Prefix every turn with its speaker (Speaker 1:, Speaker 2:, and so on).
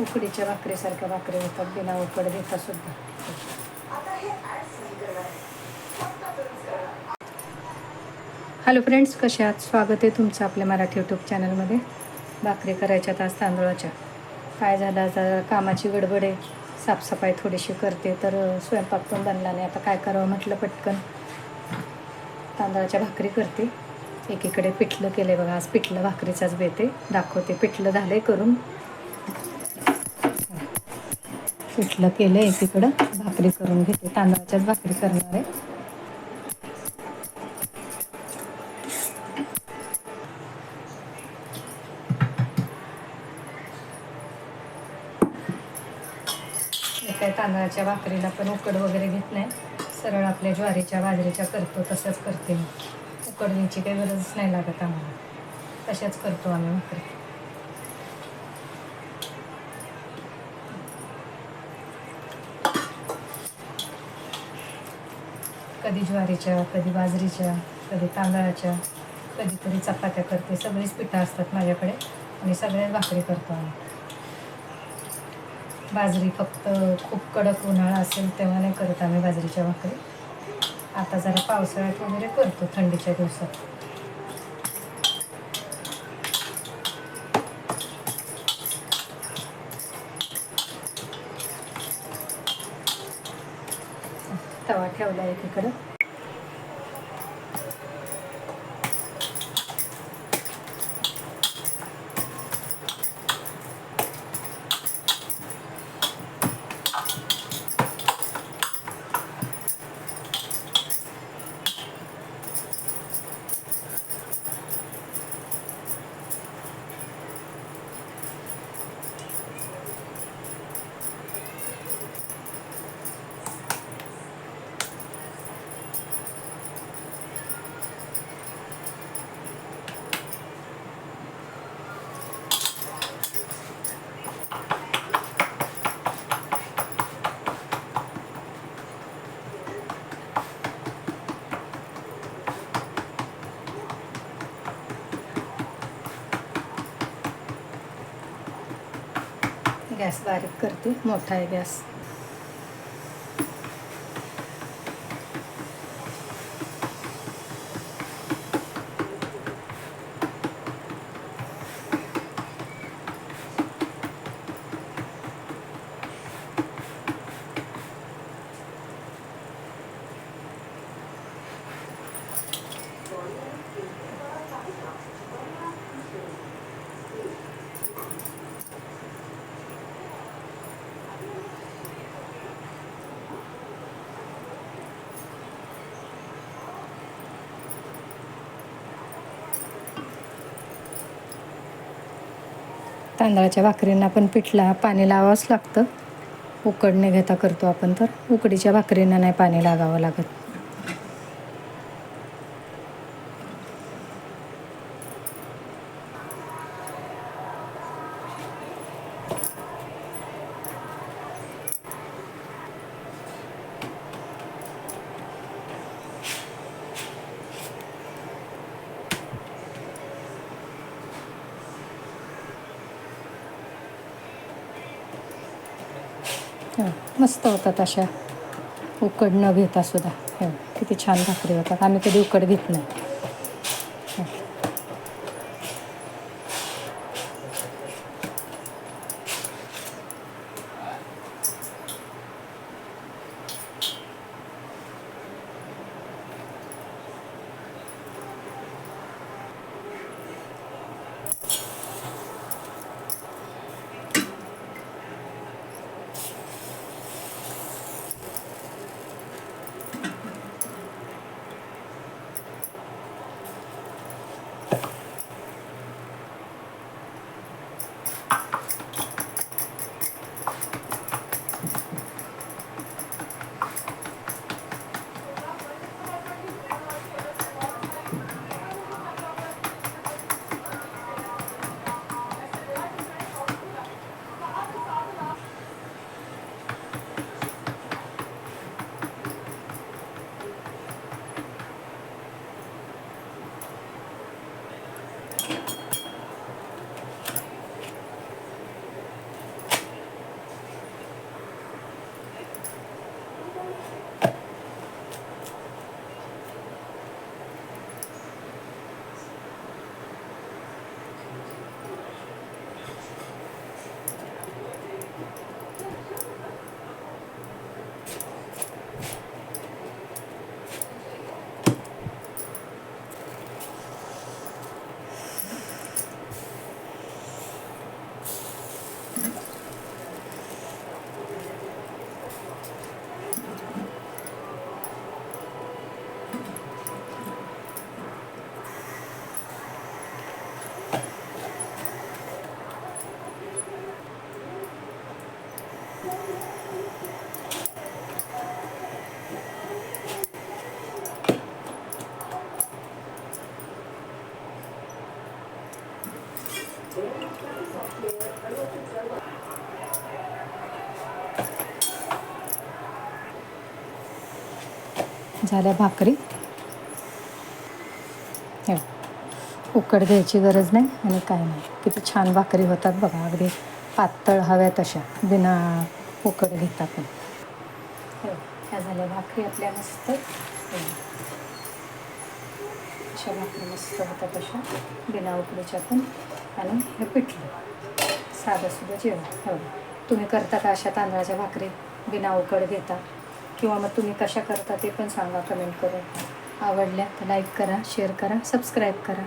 Speaker 1: उकडीच्या भाकरीसारख्या भाकरी होतात बिना उकड देता सुद्धा. हॅलो फ्रेंड्स कसे आहात? स्वागत आहे तुमचं आपल्या मराठी यूट्यूब चॅनलमध्ये भाकरी करायच्या आज तांदळाच्या. काय झालं? आता कामाची गडबड आहे. साफसफाई थोडीशी करते तर स्वयंपाक पण बनला नाही. आता काय करावं म्हटलं पटकन. तांदळाच्या भाकरी करते. एकीकडे पिठलं केलं बघा आज पिठलं भाकरीचाच बेते दाखवते. पिठलं झालं आहे करून. पिठलं केलं एकीकडं? भाकरी करून घेते. तांदळाच्याच भाकरी करणार आहे. काय तांदळाच्या भाकरीला पण उकड वगैरे घेत नाही. सरळ आपल्या ज्वारीच्या बाजरीच्या करतो तसंच करते मी. उकडणीची काही गरजच नाही लागत आम्हाला. तशाच करतो आम्ही भाकरी कधी ज्वारीच्या कधी बाजरीच्या कधी तांदळाच्या कधीतरी चपात्या करते. सगळीच पिठं असतात माझ्याकडे आणि सगळ्याच भाकरी करतो आम्ही. बाजरी फक्त खूप कडक उन्हाळा असेल तेव्हा नाही करत आम्ही बाजरीच्या भाकरी. आता जरा पावसाळ्यात वगैरे करतो थंडीच्या दिवसात. ठेवला एकीकडं. गॅस बारीक करते मोठा आहे गॅस. तांदळाच्या भाकरींना पण पिठला पाणी लावावंच लागतं. उकडणे घेता करतो आपण तर. उकडीच्या भाकरींना नाही पाणी लागावं लागत. हो, मस्त होतात अशा उकड न घेता सुद्धा. हो, किती छान भाकरी होतात. आम्ही कधी उकड घेत नाही. झाल्या भाकरी. हे उकड घ्यायची गरज नाही आणि काय नाही. किती छान भाकरी होतात बघा. अगदी पातळ हव्या तशा. बिना उकड घेता पण. ह्या झाल्या भाकरी. आपल्या मस्त. अशा भाकरी मस्त होतात अशा बिना उकडीच्या पण. आणि हे पिठलं. साधंसुद्धा जेवण. हो. तुम्ही करता का अशा तांदळाच्या भाकरी? बिना उकड घेता? किंवा मग तुम्ही कशा करता ते पण सांगा कमेंट करून. आवडल्या तर लाईक करा शेअर करा सबस्क्राईब करा.